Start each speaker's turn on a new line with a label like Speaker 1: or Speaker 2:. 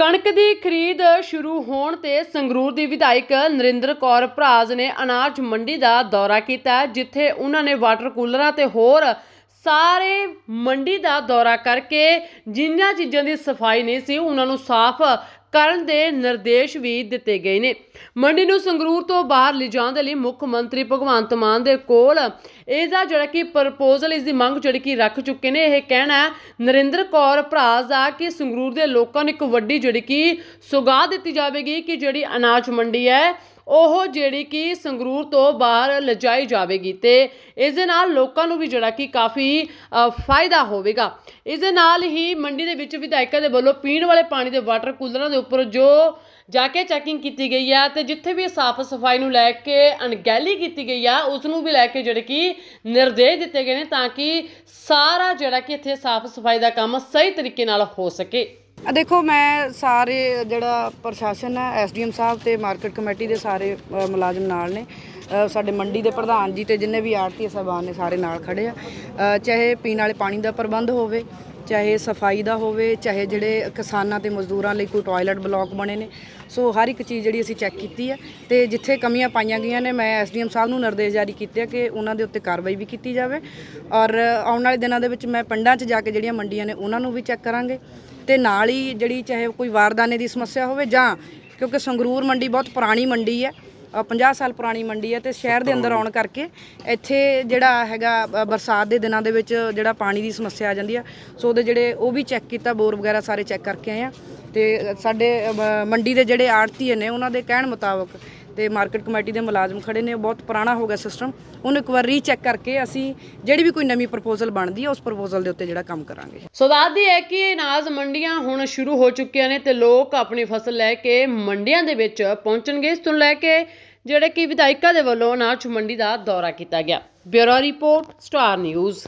Speaker 1: ਕਣਕ ਦੀ ਖਰੀਦ ਸ਼ੁਰੂ ਹੋਣ ਤੇ ਸੰਗਰੂਰ ਦੀ ਵਿਧਾਇਕ ਨਰਿੰਦਰ ਕੌਰ ਭਰਾਜ ਨੇ ਅਨਾਜ ਮੰਡੀ ਦਾ ਦੌਰਾ ਕੀਤਾ, ਜਿੱਥੇ ਉਹਨਾਂ ਨੇ ਵਾਟਰ ਕੂਲਰਾਂ ਤੇ ਹੋਰ ਸਾਰੇ ਮੰਡੀ ਦਾ ਦੌਰਾ ਕਰਕੇ ਜਿਨ੍ਹਾਂ ਚੀਜ਼ਾਂ ਦੀ ਸਫ਼ਾਈ ਨਹੀਂ ਸੀ, ਉਹਨਾਂ ਨੂੰ ਸਾਫ਼ ਕਰਨ ਦੇ ਨਿਰਦੇਸ਼ ਵੀ ਦਿੱਤੇ ਗਏ ਨੇ। ਮੰਡੀ ਨੂੰ ਸੰਗਰੂਰ ਤੋਂ ਬਾਹਰ ਲਿਜਾਣ ਦੇ ਲਈ ਮੁੱਖ ਮੰਤਰੀ ਭਗਵੰਤ ਮਾਨ ਦੇ ਕੋਲ ਇਹਦਾ ਜਿਹੜਾ ਕਿ ਪ੍ਰਪੋਜ਼ਲ, ਇਸ ਦੀ ਮੰਗ ਜਿਹੜੀ ਕਿ ਰੱਖ ਚੁੱਕੇ ਨੇ, ਇਹ ਕਹਿਣਾ ਨਰਿੰਦਰ ਕੌਰ ਭਰਾਜ ਦਾ ਕਿ ਸੰਗਰੂਰ ਦੇ ਲੋਕਾਂ ਨੂੰ ਇੱਕ ਵੱਡੀ ਜਿਹੜੀ ਕਿ ਸੁਗਾਹ ਦਿੱਤੀ ਜਾਵੇਗੀ ਕਿ ਜਿਹੜੀ ਅਨਾਜ ਮੰਡੀ ਹੈ ਉਹ ਜਿਹੜੀ ਕਿ ਸੰਗਰੂਰ ਤੋਂ ਬਾਹਰ ਲਿਜਾਈ ਜਾਵੇਗੀ ਤੇ ਇਸ ਦੇ ਨਾਲ ਲੋਕਾਂ ਨੂੰ ਵੀ ਜਿਹੜਾ ਕਿ ਕਾਫੀ ਫਾਇਦਾ ਹੋਵੇਗਾ। ਇਸ ਦੇ ਨਾਲ ਹੀ ਮੰਡੀ ਦੇ ਵਿੱਚ ਵਿਧਾਇਕਾਂ ਦੇ ਵੱਲੋਂ ਪੀਣ ਵਾਲੇ ਪਾਣੀ ਦੇ ਵਾਟਰ ਕੂਲਰਾਂ ਦੇ ਉੱਪਰ ਜੋ ਜਾ ਕੇ ਚੈਕਿੰਗ ਕੀਤੀ ਗਈ ਆ ਤੇ ਜਿੱਥੇ ਵੀ ਸਾਫ਼ ਸਫ਼ਾਈ ਨੂੰ ਲੈ ਕੇ ਅਣਗਹਿਲੀ ਕੀਤੀ ਗਈ ਆ, ਉਸ ਨੂੰ ਵੀ ਲੈ ਕੇ ਜਿਹੜੇ ਕਿ ਨਿਰਦੇਸ਼ ਦਿੱਤੇ ਗਏ ਨੇ ਤਾਂ ਕਿ ਸਾਰਾ ਜਿਹੜਾ ਕਿ ਇੱਥੇ ਸਾਫ਼ ਸਫ਼ਾਈ ਦਾ ਕੰਮ ਸਹੀ ਤਰੀਕੇ ਨਾਲ ਹੋ ਸਕੇ।
Speaker 2: ਆ ਦੇਖੋ ਮੈਂ ਸਾਰੇ ਜਿਹੜਾ ਪ੍ਰਸ਼ਾਸਨ ਹੈ ਐਸਡੀਐਮ ਸਾਹਿਬ ਤੇ ਮਾਰਕੀਟ ਕਮੇਟੀ ਦੇ ਸਾਰੇ ਅ, ਮੁਲਾਜ਼ਮ ਨਾਲ ਨੇ। ਅ, ਸਾਡੇ ਮੰਡੀ ਦੇ ਪ੍ਰਧਾਨ ਜੀ ਤੇ ਜਿੰਨੇ ਵੀ ਆੜਤੀ ਸਾਹਿਬਾਨ ਨੇ ਸਾਰੇ ਨਾਲ ਖੜੇ ਆ। ਅ, ਚਾਹੇ ਪੀਣ ਵਾਲੇ ਪਾਣੀ ਦਾ ਪ੍ਰਬੰਧ ਹੋਵੇ ਚਾਹੇ ਸਫ਼ਾਈ ਦਾ ਹੋਵੇ, ਚਾਹੇ ਜਿਹੜੇ ਕਿਸਾਨਾਂ ਤੇ ਮਜ਼ਦੂਰਾਂ ਲਈ ਕੋਈ ਟਾਇਲਟ ਬਲਾਕ ਬਣੇ ਨੇ। ਸੋ ਹਰ ਇੱਕ ਚੀਜ਼ ਜਿਹੜੀ ਅਸੀਂ ਚੈੱਕ ਕੀਤੀ ਹੈ ਤੇ ਜਿੱਥੇ ਕਮੀਆਂ ਪਾਈਆਂ ਗਈਆਂ ਨੇ, ਮੈਂ ਐਸਡੀਐਮ ਸਾਹਿਬ ਨੂੰ ਨਿਰਦੇਸ਼ ਜਾਰੀ ਕੀਤੇ ਆ ਕਿ ਉਹਨਾਂ ਦੇ ਉੱਤੇ ਕਾਰਵਾਈ ਵੀ ਕੀਤੀ ਜਾਵੇ। ਔਰ ਆਉਣ ਵਾਲੇ ਦਿਨਾਂ ਦੇ ਵਿੱਚ ਮੈਂ ਪਿੰਡਾਂ 'ਚ ਜਾ ਕੇ ਜਿਹੜੀਆਂ ਮੰਡੀਆਂ ਨੇ, ਉਹਨਾਂ ਨੂੰ ਵੀ ਚੈੱਕ ਕਰਾਂਗੇ। ਤੇ ਨਾਲ ਹੀ ਜਿਹੜੀ ਚਾਹੇ ਕੋਈ ਵਾਰਦਾਨੇ ਦੀ ਸਮੱਸਿਆ ਹੋਵੇ ਜਾਂ ਕਿਉਂਕਿ ਸੰਗਰੂਰ ਮੰਡੀ ਬਹੁਤ ਪੁਰਾਣੀ ਮੰਡੀ ਹੈ 50 ਸਾਲ ਪੁਰਾਣੀ ਮੰਡੀ ਹੈ ਤੇ ਸ਼ਹਿਰ ਦੇ ਅੰਦਰ ਆਉਣ ਕਰਕੇ ਇੱਥੇ ਜਿਹੜਾ ਹੈਗਾ ਅ, ਬਰਸਾਤ ਦੇ ਦਿਨਾਂ ਦੇ ਵਿੱਚ ਜਿਹੜਾ ਪਾਣੀ ਦੀ ਸਮੱਸਿਆ ਆ ਜਾਂਦੀ ਆ। ਸੋ ਉਹਦੇ ਜਿਹੜੇ ਉਹ ਵੀ ਚੈੱਕ ਕੀਤਾ ਬੋਰ ਵਗੈਰਾ ਸਾਰੇ ਚੈੱਕ ਕਰਕੇ ਆਏ ਆ। ਤੇ ਸਾਡੇ ਅ, ਮੰਡੀ ਦੇ ਜਿਹੜੇ ਆੜਤੀਏ ਨੇ ਉਹਨਾਂ ਦੇ ਕਹਿਣ ਮੁਤਾਬਕ ਤੇ ਮਾਰਕੀਟ ਕਮੇਟੀ ਦੇ ਮੁਲਾਜ਼ਮ ਖੜੇ ਨੇ, ਉਹ ਬਹੁਤ ਪੁਰਾਣਾ ਹੋ ਗਿਆ ਸਿਸਟਮ ਉਹਨੂੰ ਇੱਕ ਵਾਰ ਰੀਚੈਕ ਕਰਕੇ ਅਸੀਂ ਜਿਹੜੀ ਵੀ ਕੋਈ ਨਵੀਂ ਪ੍ਰਪੋਜ਼ਲ ਬਣਦੀ ਹੈ ਉਸ ਪ੍ਰਪੋਜ਼ਲ ਦੇ ਉੱਤੇ ਜਿਹੜਾ ਕੰਮ ਕਰਾਂਗੇ।
Speaker 1: ਸੋ ਇਹ ਹੈ ਕਿ ਅਨਾਜ ਮੰਡੀਆਂ ਹੁਣ ਸ਼ੁਰੂ ਹੋ ਚੁੱਕੀਆਂ ਨੇ ਤੇ ਲੋਕ ਆਪਣੀ ਫਸਲ ਲੈ ਕੇ ਮੰਡੀਆਂ ਦੇ ਵਿੱਚ ਪਹੁੰਚਣਗੇ। ਇਸ ਤੋਂ ਲੈ ਕੇ ਜਿਹੜੇ ਕਿ ਵਿਧਾਇਕਾਂ ਦੇ ਵੱਲੋਂ ਅਨਾਜ ਮੰਡੀ ਦਾ ਦੌਰਾ ਕੀਤਾ ਗਿਆ। Bureau report, Star News.